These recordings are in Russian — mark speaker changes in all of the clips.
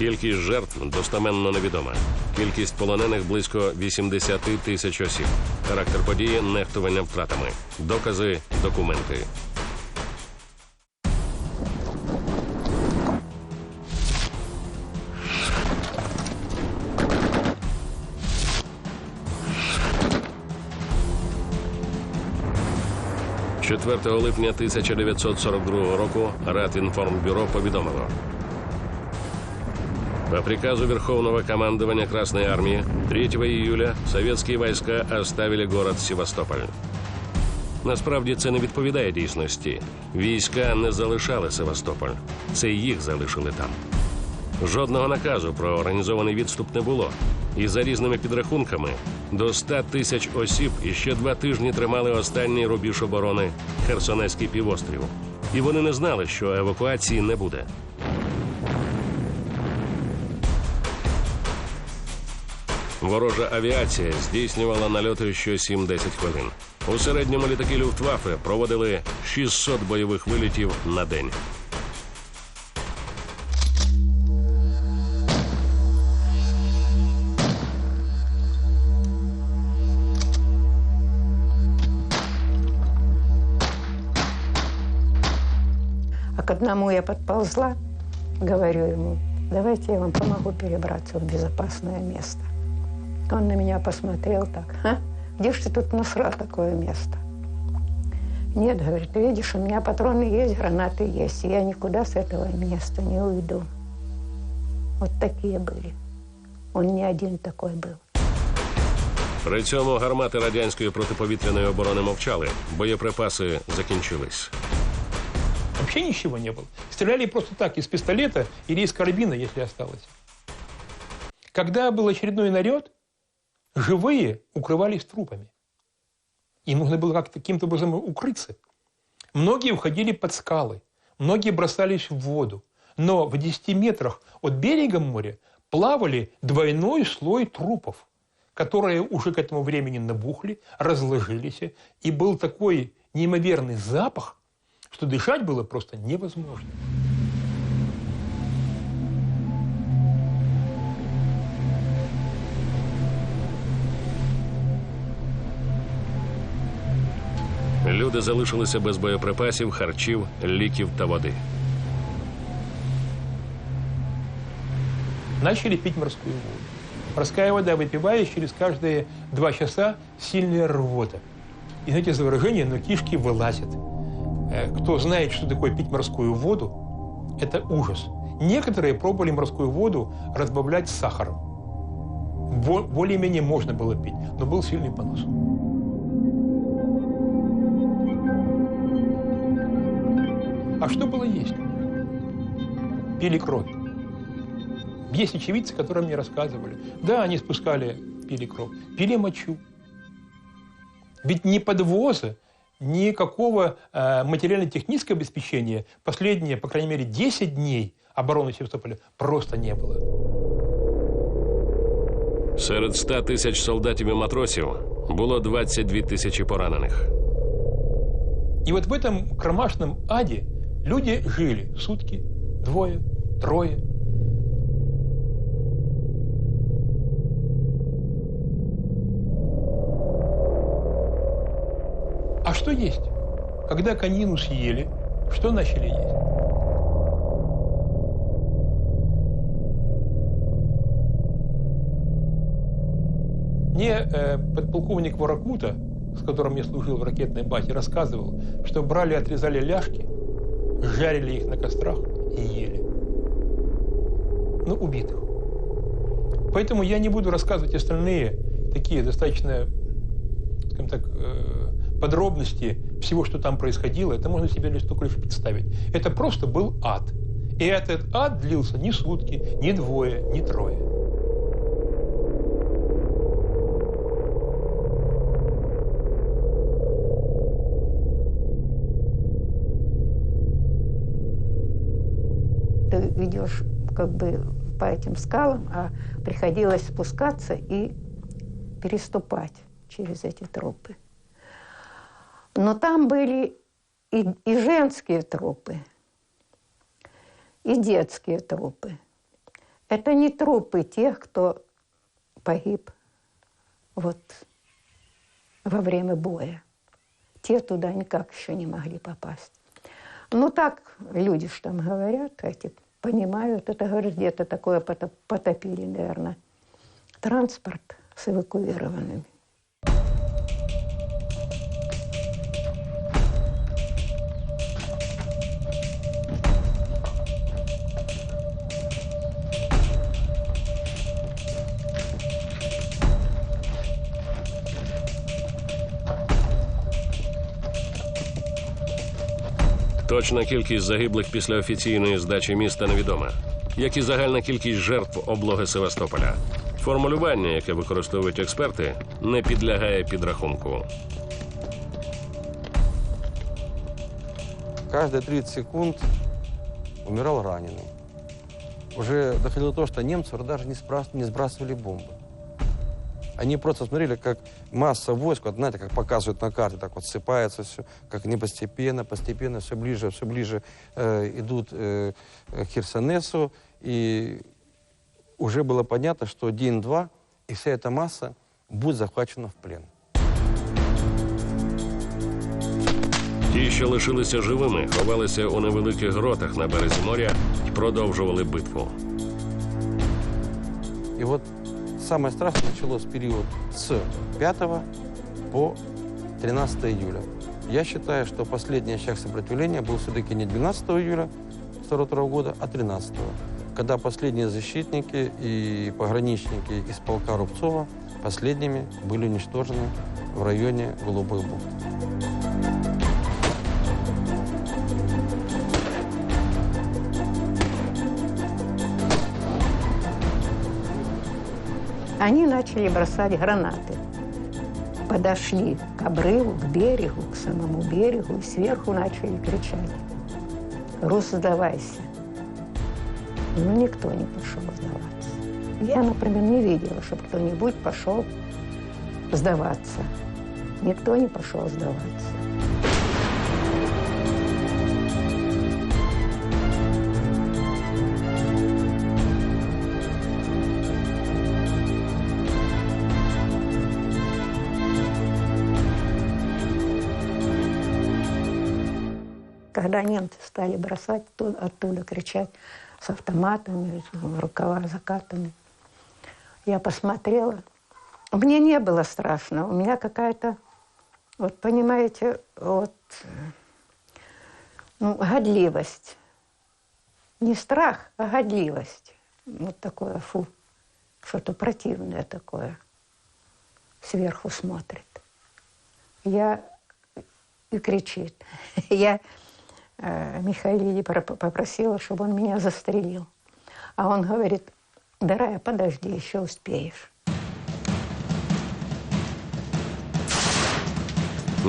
Speaker 1: Кількість жертв достеменно невідома. Кількість полонених близько 80 тисяч осіб. Характер події нехтування втратами. Докази, документи. «4 липня 1942 року Ратинформбюро повідомило. По приказу Верховного командования Красной Армии 3 июля советские войска оставили город Севастополь. Насправді це не відповідає дійсності. Війська не залишали Севастополь. Це їх залишили там. Жодного наказу про організований відступ не було. І за різними підрахунками до 100 тисяч осіб і ще два тижні тримали останній рубіж оборони Херсонецький півострів. І вони не знали, що евакуації не буде. Ворожа авіація здійснювала нальоти що 7-10 хвилин. У середньому літаки Люфтваффе проводили 600 бойових вилітів на день.
Speaker 2: А к одному я подползла, говорю ему, давайте я вам помогу перебраться в безопасное место. Он на меня посмотрел так, а? Где ж ты тут насрал такое место? Нет, говорит, видишь, у меня патроны есть, гранаты есть, и я никуда с этого места не уйду. Вот такие были. Он не один такой был.
Speaker 1: При цьому гармати радянської протиповітряної оборони мовчали, боєприпаси закінчились.
Speaker 3: Вообще ничего не было. Стреляли просто так, из пистолета или из карабина, если осталось. Когда был очередной налет, живые укрывались трупами. Им нужно было как-то каким-то образом укрыться. Многие уходили под скалы, многие бросались в воду. Но в 10 метрах от берега моря плавали двойной слой трупов, которые уже к этому времени набухли, разложились. И был такой неимоверный запах, что дышать было просто невозможно.
Speaker 1: Люди залишилися без боєприпасів, харчів, ліків та води.
Speaker 3: Начали пить морскую воду. Морская вода, выпиваешь, через каждые два часа сильная рвота. И знаете, за выражение, но кишки вылазят. Э, Кто знает, что такое пить морскую воду, это ужас. Некоторые пробовали морскую воду разбавлять сахаром. Бо- Более-менее можно было пить, но был сильный понос. А что было есть? Пили кровь. Есть очевидцы, которые мне рассказывали. Да, они спускали, пили кровь, пили мочу. Ведь ни подвоза, никакого э, материально-технического обеспечения последние, по крайней мере, 10 дней обороны Севастополя просто не было.
Speaker 1: Серед 100 тисяч солдатів і матросів було 22 тисячі поранених.
Speaker 3: И вот в этом кромашном аде люди жили сутки, двое, трое. А что есть? Когда конину съели, что начали есть? Мне э, подполковник Ворокута, с которым я служил в ракетной базе, рассказывал, что брали, отрезали ляжки, жарили их на кострах и ели. Ну, убитых. Поэтому я не буду рассказывать остальные такие достаточно, скажем так, э, подробности всего, что там происходило. Это можно себе лишь только лишь представить. Это просто был ад. И этот ад длился не сутки, не двое, не трое.
Speaker 2: Идешь как бы по этим скалам, а приходилось спускаться и переступать через эти тропы. Но там были и, и женские тропы, и детские тропы. Это не трупы тех, кто погиб вот во время боя. Те туда никак еще не могли попасть. Ну так люди что там говорят, эти понимают, это, говорят, где-то такое потопили, наверное, транспорт с эвакуированными.
Speaker 1: Точна кількість загиблих після офіційної здачі міста невідома, як і загальна кількість жертв облоги Севастополя. Формулювання, яке використовують експерти, не підлягає підрахунку.
Speaker 4: Каждые 30 секунд умирал раненый. Уже доходило до того, что немцы уже даже не, спра- не сбрасывали бомбы. Они просто смотрели, как масса войск, вот знаете, как показывают на карте, так вот ссыпается все, как они постепенно, постепенно, все ближе, все ближе э, идут э, к Херсонесу. И уже было понятно, что день-два, и вся эта масса будет захвачена в плен.
Speaker 1: Ті, що лишилися живими, ховалися у невеликих гротах на березі моря і продовжували битву.
Speaker 4: И вот самое страшное началось период с 5 по 13 июля. Я считаю, что последний очаг сопротивления был все-таки не 12 июля 1942 года, а 13 когда последние защитники и пограничники из полка Рубцова последними были уничтожены в районе Голубой бухты.
Speaker 2: Они начали бросать гранаты. Подошли к обрыву, к берегу, к самому берегу, и сверху начали кричать. «Рус, сдавайся!» Но никто не пошел сдаваться. Я, например, не видела, чтобы кто-нибудь пошел сдаваться. Никто не пошел сдаваться. Когда немцы стали бросать, то оттуда кричать с автоматами, рукава закатаны. Я посмотрела. Мне не было страшно. У меня какая-то, вот понимаете, вот, ну, годливость. Не страх, а годливость. Вот такое, фу, что-то противное такое. Сверху смотрит. Я и кричит. Я Михаиле попросила, чтобы он меня застрелил. А он говорит, дорогая, подожди, еще успеешь.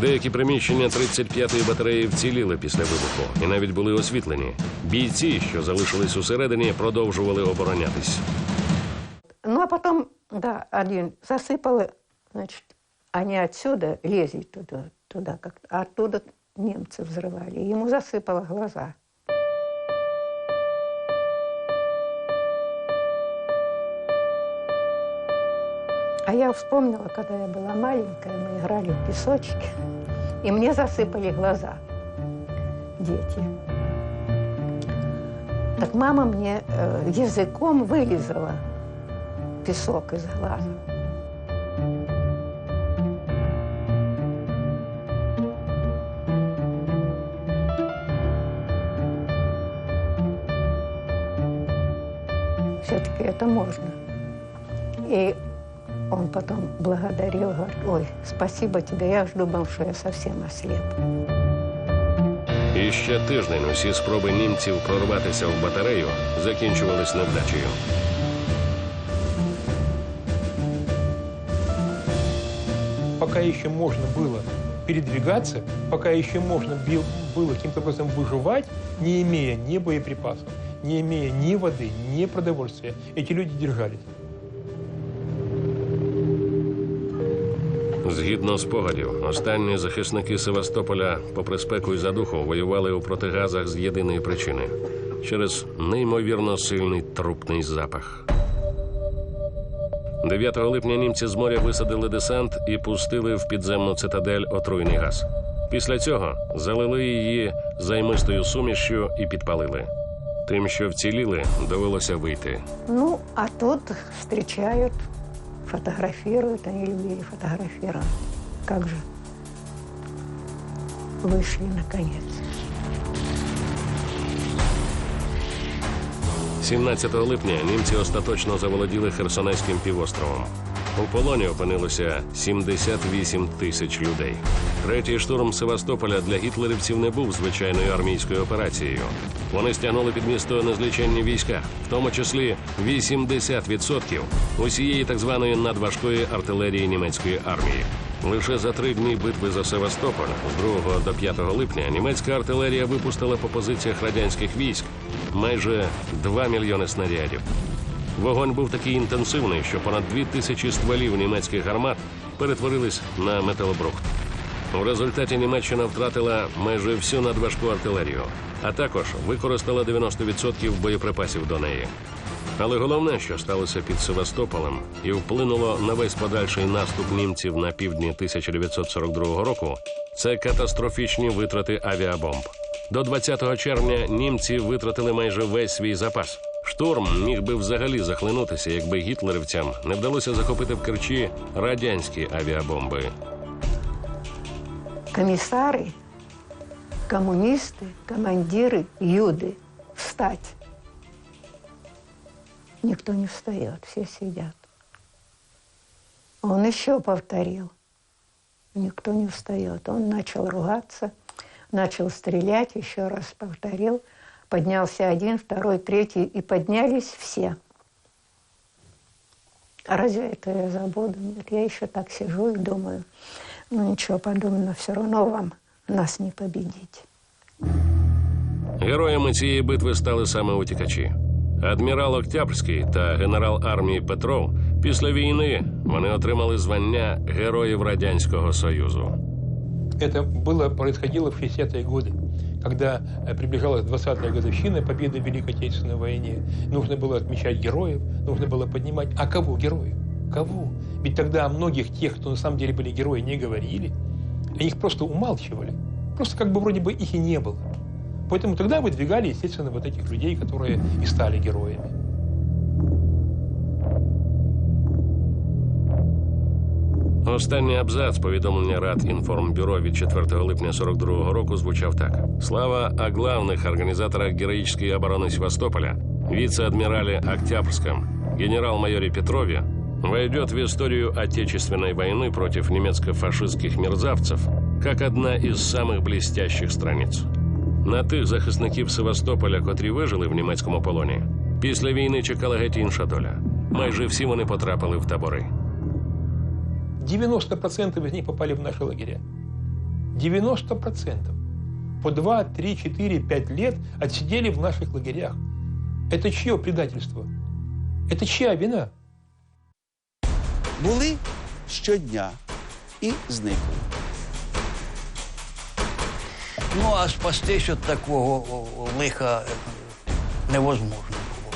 Speaker 1: Деякі приміщення 35-ї батареї вціліли після вибуху і навіть були освітлені. Бійці, що залишились усередині, продовжували оборонятись.
Speaker 2: Ну, а потом, да, один засыпало, значит, они отсюда лезли туда, туда как а оттуда немцы взрывали. Ему засыпало глаза. А я вспомнила, когда я была маленькая, мы играли в песочке, и мне засыпали глаза дети. Так мама мне э, языком вылизала песок из глаза. Все-таки это можно. И он потом благодарил, говорит, ой, спасибо тебе, я ж думал, что я совсем ослеп.
Speaker 1: І ще тиждень усі спроби німців прорватися в батарею закінчувались невдачею.
Speaker 3: Пока еще можно было передвигаться, пока еще можно бил- было каким-то образом выживать, не имея ни боеприпасов, не имея ни воды, ни продовольствия, эти люди держались.
Speaker 1: Згідно спогадів, останні захисники Севастополя, попри спеку і задуху, воювали у протигазах з єдиної причини через неймовірно сильний трупний запах. 9 липня німці з моря висадили десант і пустили в підземну цитадель отруйний газ. Після цього залили її займистою сумішшю і підпалили. Тим, що вціліли, довелося вийти.
Speaker 2: Ну, а тут встречают, фотографируют, они любили фотографировать. Как же вышли наконец.
Speaker 1: 17 липня німці остаточно заволоділи Херсонезьким півостровом. У полоні опинилося 78 тисяч людей. Третій штурм Севастополя для гітлерівців не був звичайною армійською операцією. Вони стягнули під місто незліченні війська, в тому числі 80% усієї так званої надважкої артилерії німецької армії. Лише за три дні битви за Севастополь з 2 до 5 липня німецька артилерія випустила по позиціях радянських військ майже 2 мільйони снарядів. Вогонь був такий інтенсивний, що понад дві тисячі стволів німецьких гармат перетворились на металобрухт. У результаті Німеччина втратила майже всю надважку артилерію, а також використала 90% боєприпасів до неї. Але головне, що сталося під Севастополем і вплинуло на весь подальший наступ німців на півдні 1942 року, це катастрофічні витрати авіабомб. До 20 червня німці витратили майже весь свій запас. Штурм міг би взагалі захлинутися, якби гітлерівцям не вдалося захопити в Керчі радянські авіабомби.
Speaker 2: Комиссары, коммунисты, командиры, юды, встать. Никто не встает, все сидят. Он еще повторил. Никто не встает. Он начал ругаться, начал стрелять, еще раз повторил. Поднялся один, второй, третий, и поднялись все. А разве это я забуду? Нет, я еще так сижу и думаю, ну ничего подобного, все равно вам нас не победить.
Speaker 1: Героями цієї битви стали саме утікачі. Адмірал Октябрський та генерал армії Петров після війни вони отримали звання Героїв Радянського Союзу.
Speaker 3: Это было, происходило в 60-е годы, когда э, приближалась 20-я годовщина победы в Великой Отечественной войне. Нужно было отмечать героев, нужно было поднимать. А кого героев? Кого? Ведь тогда о многих тех, кто на самом деле были герои, не говорили. Они их просто умалчивали. Просто как бы вроде бы их и не было. Поэтому тогда выдвигали, естественно, вот этих людей, которые и стали героями.
Speaker 1: Останній абзац повідомлення Рад інформбюро від 4 липня 42 року звучав так: Слава о главных организаторах героической обороны Севастополя, вице-адмирале Октябрьском, генерал-майоре Петрове, войдет в историю Отечественной войны против немецко-фашистских мерзавцев как одна из самых блестящих страниц. На тих захисників Севастополя, котрі вижили в німецькому полоні, після війни чекала геть інша доля. Майже всі вони потрапили в табори.
Speaker 3: 90% из них попали в наши лагеря. 90%. По 2, 3, 4, 5 лет отсидели в наших лагерях. Это чье предательство? Это чья вина?
Speaker 5: були щодня і зникли.
Speaker 6: Ну, а спастись від такого о, лиха е, невозможно було.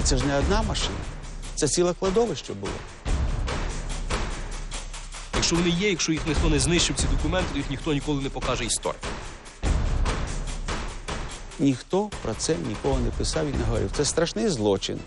Speaker 5: І це ж не одна машина, це ціле кладовище було.
Speaker 7: Якщо вони є, якщо їх ніхто не знищив ці документи, то їх ніхто ніколи не покаже історії.
Speaker 5: Ніхто про це нікого не писав і не говорив. Це страшний злочин.